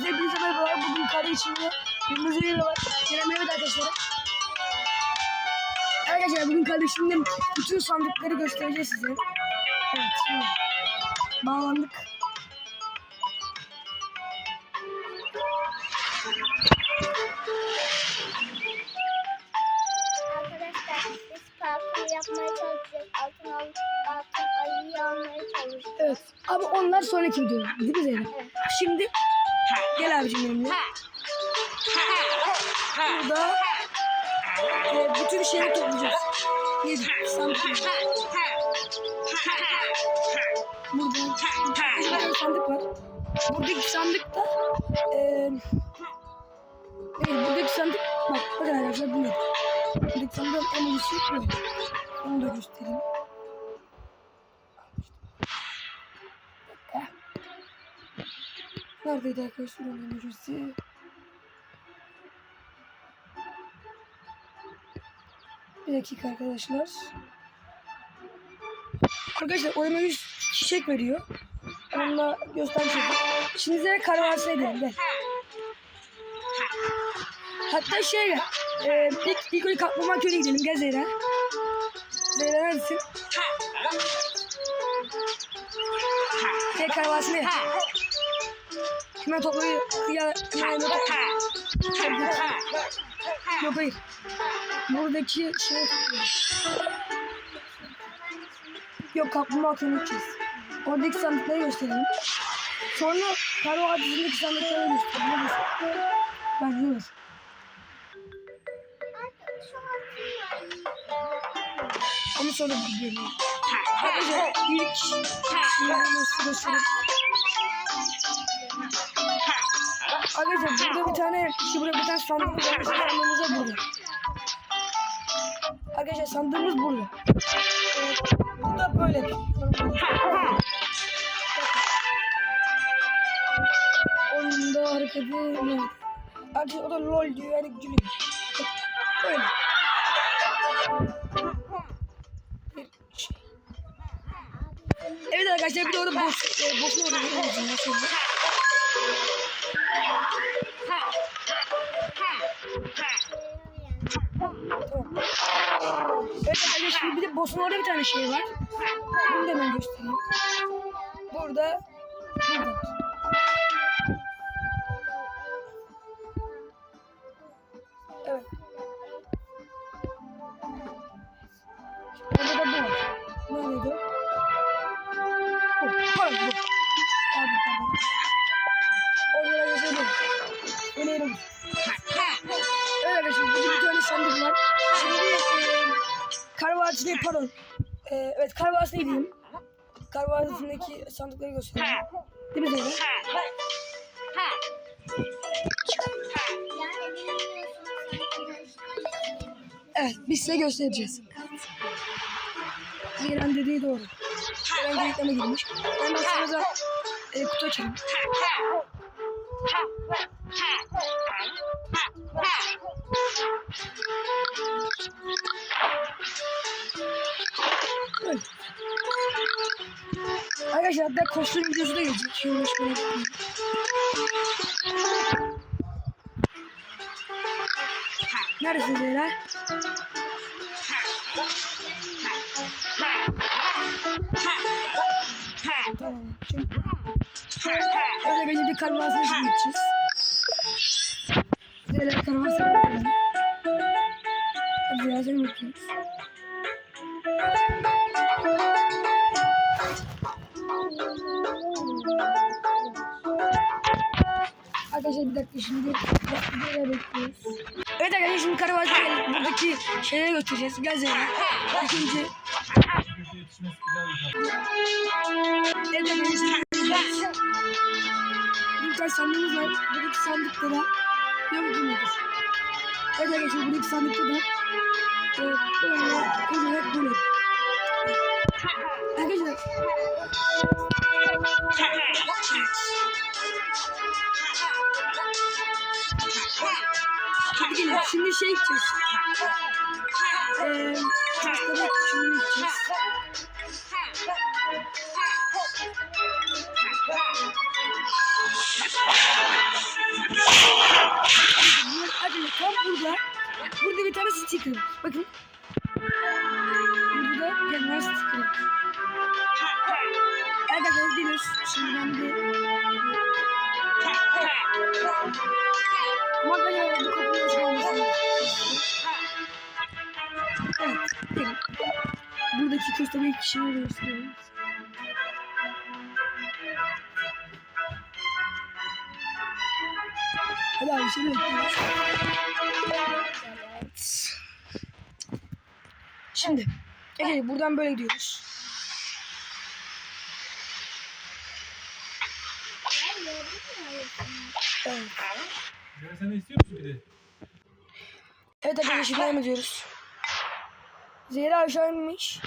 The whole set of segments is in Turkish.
Hepinize merhabalar. Bugün kardeşimle kırmızı bir var. Kerem evet arkadaşlar. Arkadaşlar bugün kardeşimle bütün sandıkları göstereceğiz size. Evet şimdi bağlandık. Arkadaşlar biz parkur yapmaya çalışacağız. Altın, al, altın ayıyı almaya çalışacağız. Evet ama onlar sonraki video. Değil mi Zeynep? Evet. Şimdi gel abicim benimle. Burada e, bütün şeyleri toplayacağız. Yedi sandık. var. Burada bir sandık var. Buradaki sandık da e, evet, buradaki sandık bak bakın arkadaşlar bu ne? Buradaki sandığın en iyisi bu. Onu da göstereyim. Neredeydi arkadaşlar onun öncesi? Bir dakika arkadaşlar. Arkadaşlar oyuna bir çiçek veriyor. Onunla göstereceğim. Şimdi size karavasına edelim gel. Hatta şey. E, ilk, ilk önce kaplumbağa köyüne gidelim. Gel Zehra. Zehra neredesin? Gel karavasına gel. Hemen toplayı kıya, kıya, Yok hayır. Buradaki şey Yok kaplumbağa gideceğiz. Oradaki sandıkları gösterelim. Sonra Karo Vadisi'ndeki sandıkları gösterelim. Ben ayıyı Onu sonra biliyorum. Arkadaşlar ilk şimdi nasıl göstereyim. Arkadaşlar burada bir tane, işte burada bir tane sandığımız var. Da burada. Arkadaşlar sandığımız burada. Bu da böyle. Onun da hareketi ne? Arkadaşlar o da lol diyor yani gülüyor. Böyle. Şey. Evet arkadaşlar bir de orada boş, e, boşuna orada Evet arkadaşlar bir de boss'un orada bir tane şey var. Bunu da hemen göstereyim. Burada. Burada. Karvati'ne pardon. E, evet Karvati'ne gideyim. Karvati'ndeki sandıkları göstereyim. Değil mi bilmiyorsunuz. Evet biz size göstereceğiz. Zeyren dediği doğru. Zeyren geyikleme girmiş. Ben de sana da e, kutu açayım. Arkadaşlar hatta kostüm videosu da şöyle yapayım. Neredesin Zeyra? Tamam. Öyle belli bir karmasına gideceğiz. Zeyra karmasına gidelim. Hadi Zeyra seni Arkadaşlar bir dakika şimdi Zeynep'i bekliyoruz. Evet arkadaşlar şimdi geldik. Buradaki şeyleri götüreceğiz. Zeynep. İkinci. Evet arkadaşlar şimdi bir tane sandığımız var. Buradaki sandıkta da yok bilmiyoruz. Evet arkadaşlar buradaki sandıkta da e, böyle kocaman böyle. Arkadaşlar Hadi. Şimdi şey gideceğiz. Eee... Hastalık şunu gideceğiz. tam burada. Burada bir tane sticker. Bakın. Burada da penguin sticker arkadaşlar gidiyoruz. Şimdi ben bir... Ben bu kapının açık olmasını Evet. Gelin. Buradaki köstebeği kişiye gösteriyoruz. Hadi abi seni bekliyoruz. Evet. Şimdi. Ege buradan böyle gidiyoruz. Evet. Ya sen de istiyor musun bir de? Evet arkadaşlar devam ediyoruz. Zehra aşağı inmiş.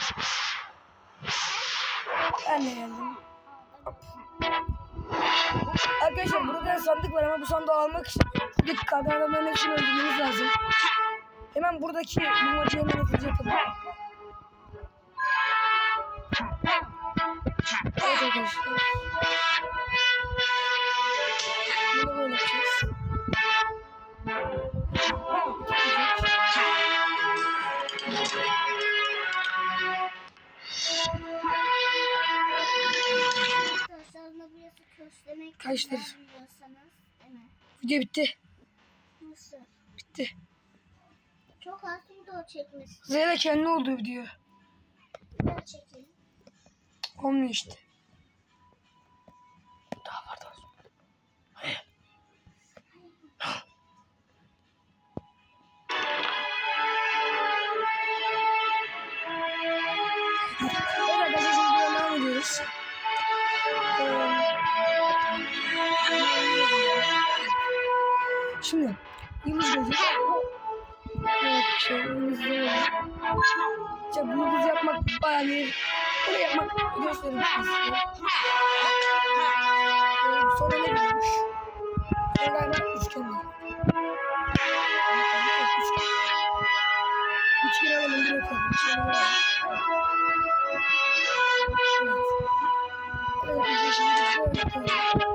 Ben de geldim. Arkadaşlar burada sandık var ama bu sandığı almak için buradaki kadın adamların hepsini öldürmemiz lazım. Hemen buradaki bulmacayı hemen hızlıca yapalım. Evet arkadaşlar. Köşlemek Kaçtır? Video bitti. Nasıl? Bitti. Çok az video çekmiş. Zehra kendi olduğu video. Ben çekeyim. Olmuyor işte. Gözü. İşte bu yıldız yapmak bayağı bir bunu yapmak göstereyim size. Ee, sonra ne görmüş? Sonra galiba üçgen var. Üçgen. Üçgen alalım bir bakalım. Üçgen alalım. Evet.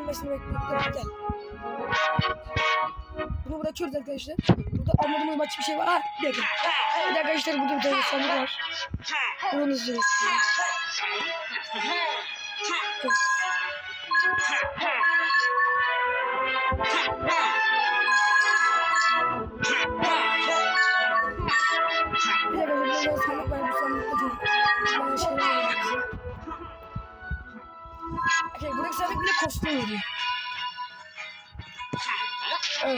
Onun gelmesini bekliyorum. Gel. Bunu bırakıyoruz arkadaşlar. Burada anladığımız başka bir şey var. Ha bir dakika. Bir dakika arkadaşlar burada bir tane sandık var. Bunu unutacağız. Evet.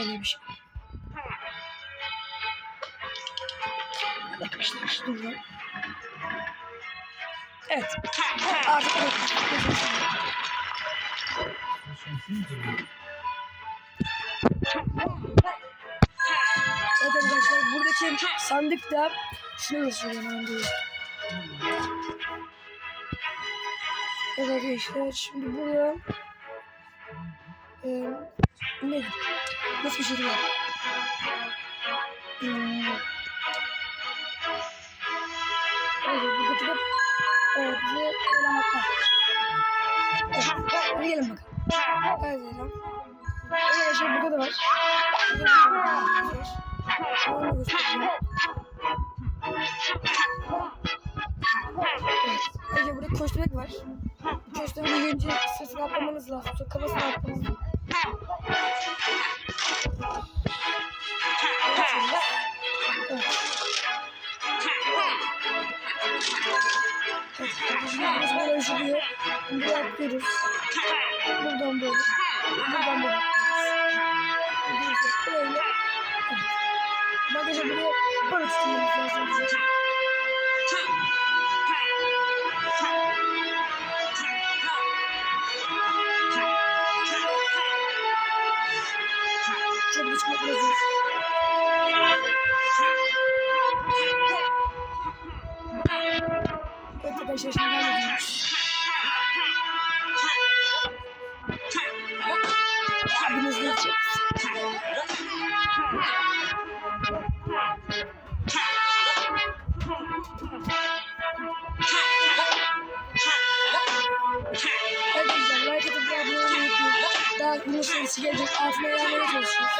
Öyle bir şey. Evet. Artık evet. Arkadaşlar buradaki sandıkta şunu gösteriyorum ben. Evet arkadaşlar şimdi burada e, ne nasıl bir şey var? Hmm. Evet buradaki de evet bize böyle anlatma. Hadi gelin bakalım. Evet Zeynep. Evet arkadaşlar burada da var. Burada da var. Onu göstereyim. Evet. Önce burada köstebek var. Köstebeği önce sesini atlamanız lazım. Kafasını atlamanız lazım. Şimdi burası böyle ışılıyor. Buraya atlıyoruz. Buradan böyle. Buradan böyle. Neyse böyle. Evet. Bagajı buraya böyle tutmamız lazım. bize. Çok da çıkmak biraz zor. Arkadaşlar şimdi ediyoruz. Abimiz ne olmayı bunun serisi gelecek. Altına yermeye çalışıyoruz.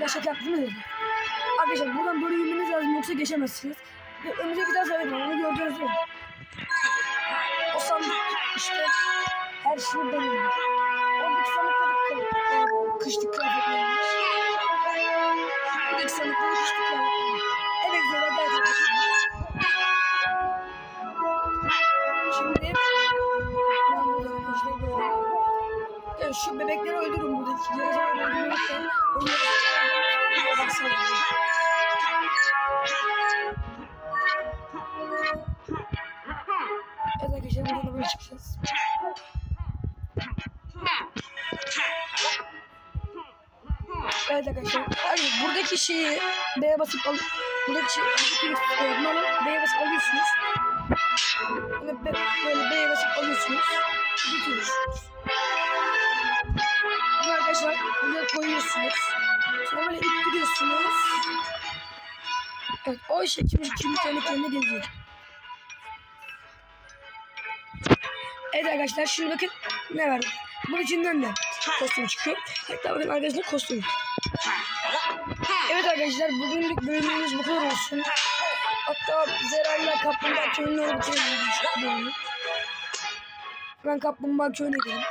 Zera şaka yaptı mı dedi? Arkadaşlar buradan böyle yürümeniz lazım yoksa geçemezsiniz. Ve önümüzdeki taş var onu gördünüz mü? O sandık işte her şey benim. Oradaki sandıkları e, kışlık kıyafetlermiş. Buradaki sandıkları kışlık kıyafetlermiş. Evet Zera gerçekten. Şimdi ben burada arkadaşlar böyle. Ya şu bebekleri öldürün buradaki. O baksana. Evet arkadaşlar buradan böyle çıkacağız. Evet arkadaşlar. Hayır buradaki şeyi B'ye basıp al buradaki şey buradaki e, bunu B'ye basıp alıyorsunuz. Böyle, be, böyle B'ye basıp alıyorsunuz. Bitiriyorsunuz. Bunu arkadaşlar buraya koyuyorsunuz. Böyle ittiriyorsunuz. Evet o şekilde şimdi kendi kendine gelecek. Evet arkadaşlar şimdi bakın ne var. Bunun içinden de kostüm çıkıyor. Hatta bakın arkadaşlar kostüm. Evet arkadaşlar bugünlük bölümümüz bu kadar olsun. Hatta Zerayla Kaplumbağa Köyü'nü orada bitirelim. Ben Kaplumbağa Köyü'ne gidelim.